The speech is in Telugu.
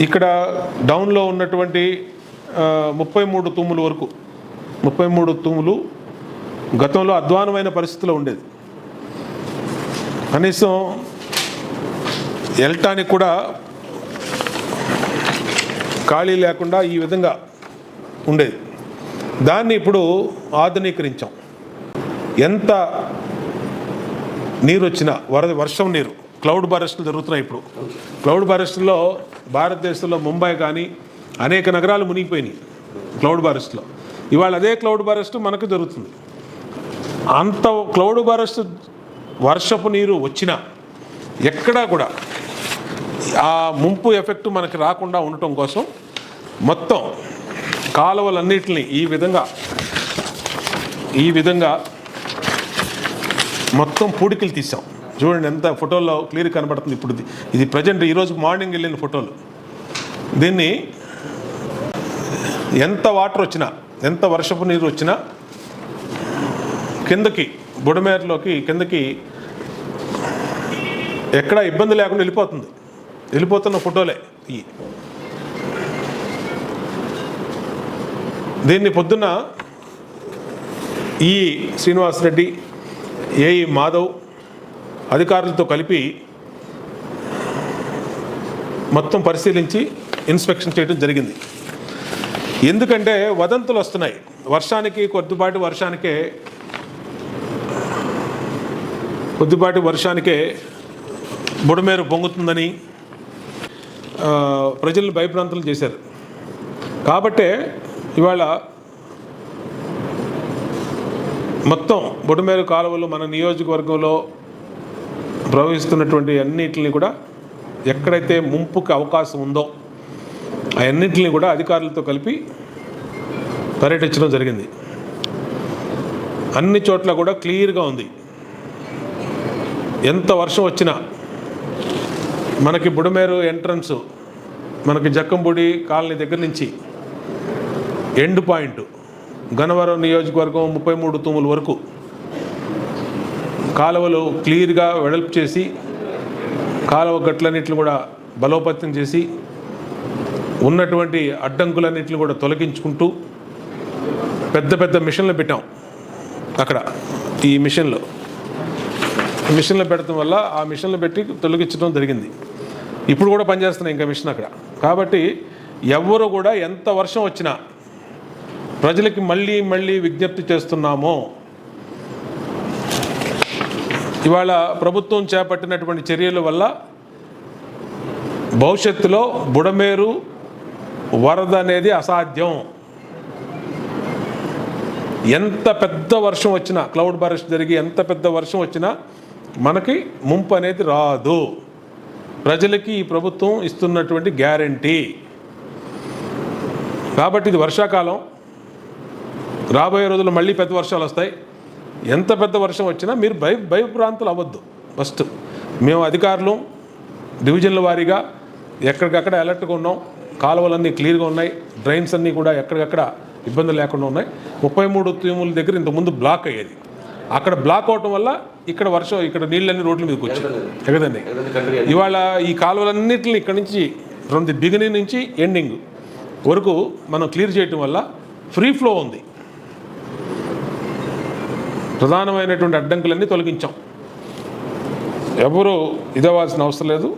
ఇక్కడ డౌన్లో ఉన్నటువంటి ముప్పై మూడు తూముల వరకు ముప్పై మూడు తూములు గతంలో అధ్వానమైన పరిస్థితిలో ఉండేది. కనీసం వెళ్ళటానికి కూడా ఖాళీ లేకుండా ఈ విధంగా ఉండేది. దాన్ని ఇప్పుడు ఆధునీకరించాం. ఎంత నీరు వచ్చినా వరద వర్షం నీరు క్లౌడ్ బరెస్టులు జరుగుతున్నాయి ఇప్పుడు. క్లౌడ్ బరెస్టుల్లో భారతదేశంలో ముంబై కానీ అనేక నగరాలు మునిగిపోయినాయి క్లౌడ్ బరెస్ట్లో. ఇవాళ అదే క్లౌడ్ బరెస్ట్ మనకు జరుగుతుంది అంత క్లౌడ్ బరెస్ట్ వర్షపు నీరు వచ్చినా ఎక్కడా కూడా ఆ ముంపు ఎఫెక్ట్ మనకి రాకుండా ఉండటం కోసం మొత్తం కాలువలన్నిటిని ఈ విధంగా ఈ విధంగా మొత్తం పూడికలు తీసాం చూడండి ఎంత ఫోటోల్లో క్లియర్ కనబడుతుంది ఇప్పుడు ఇది. ఇది ప్రజెంట్ ఈరోజు మార్నింగ్ వెళ్ళిన ఫోటోలు. దీన్ని ఎంత వాటర్ వచ్చినా ఎంత వర్షపు నీరు వచ్చినా కిందకి బుడమేరలోకి కిందకి ఎక్కడ ఇబ్బంది లేకుండా వెళ్ళిపోతుంది. వెళ్ళిపోతున్న ఫోటోలే ఈ దీన్ని పొద్దున్న ఈ శ్రీనివాసరెడ్డి ఏఈ మాధవ్ అధికారులతో కలిపి మొత్తం పరిశీలించి ఇన్స్పెక్షన్ చేయడం జరిగింది. ఎందుకంటే వదంతులు వస్తున్నాయి. వర్షానికి కొద్దిపాటి వర్షానికే కొద్దిపాటి వర్షానికే బుడమేరు పొంగుతుందని ప్రజలను భయభ్రాంతులు చేశారు. కాబట్టే ఇవాళ మొత్తం బుడమేరు కాలువలు మన నియోజకవర్గంలో ప్రవహిస్తున్నటువంటి అన్నిటిని కూడా ఎక్కడైతే ముంపుకి అవకాశం ఉందో అవన్నింటిని కూడా అధికారులతో కలిపి పర్యటించడం జరిగింది. అన్ని చోట్ల కూడా క్లియర్గా ఉంది. ఎంత వర్షం వచ్చినా మనకి బుడమేరు ఎంట్రన్స్ మనకి జక్కంబుడి కాలనీ దగ్గర నుంచి ఎండ్ పాయింట్ గనవరం నియోజకవర్గం ముప్పై మూడు తూముల వరకు కాలువలు క్లియర్గా వెడల్పు చేసి కాలువ గట్లన్నింటిని కూడా బలోపేతం చేసి ఉన్నటువంటి అడ్డంకులన్నింటిని కూడా తొలగించుకుంటూ పెద్ద పెద్ద మిషన్లు పెట్టాం అక్కడ ఈ మిషన్లు. మిషన్లు పెట్టడం వల్ల ఆ మిషన్లు పెట్టి తొలగించడం జరిగింది. ఇప్పుడు కూడా పనిచేస్తున్నాయి ఇంకా మిషన్ అక్కడ. కాబట్టి ఎవరు కూడా ఎంత వర్షం వచ్చినా ప్రజలకి మళ్ళీ మళ్ళీ విజ్ఞప్తి చేస్తున్నామో ఇవాళ ప్రభుత్వం చేపట్టినటువంటి చర్యల వల్ల భవిష్యత్తులో బుడమేరు వరద అనేది అసాధ్యం. ఎంత పెద్ద వర్షం వచ్చినా క్లౌడ్ బరెస్ట్ జరిగి ఎంత పెద్ద వర్షం వచ్చినా మనకి ముంపు అనేది రాదు. ప్రజలకి ఈ ప్రభుత్వం ఇస్తున్నటువంటి గ్యారంటీ. కాబట్టి ఇది వర్షాకాలం. రాబోయే రోజుల్లో మళ్ళీ పెద్ద వర్షాలు వస్తాయి. ఎంత పెద్ద వర్షం వచ్చినా మీరు భయ భయభ్రాంతులు అవ్వద్దు. ఫస్ట్ మేము అధికారులు డివిజన్ల వారీగా ఎక్కడికక్కడ అలర్ట్గా ఉన్నాం. కాలువలన్నీ క్లియర్గా ఉన్నాయి. డ్రైన్స్ అన్నీ కూడా ఎక్కడికక్కడ ఇబ్బందులు లేకుండా ఉన్నాయి. ముప్పై మూడు తూముల దగ్గర ఇంతకుముందు బ్లాక్ అయ్యేది. అక్కడ బ్లాక్ అవటం వల్ల ఇక్కడ వర్షం ఇక్కడ నీళ్ళన్నీ రోడ్ల మీదకి వచ్చాయి. ఎగదండి ఇవాళ ఈ కాలువలన్నింటిని ఇక్కడ నుంచి ఫ్రమ్ ది బిగినింగ్ నుంచి ఎండింగ్ వరకు మనం క్లియర్ చేయటం వల్ల ఫ్రీ ఫ్లో ఉంది. ప్రధానమైనటువంటి అడ్డంకులన్నీ తొలగించాం. ఎవరు ఇదవ్వాల్సిన అవసరం లేదు.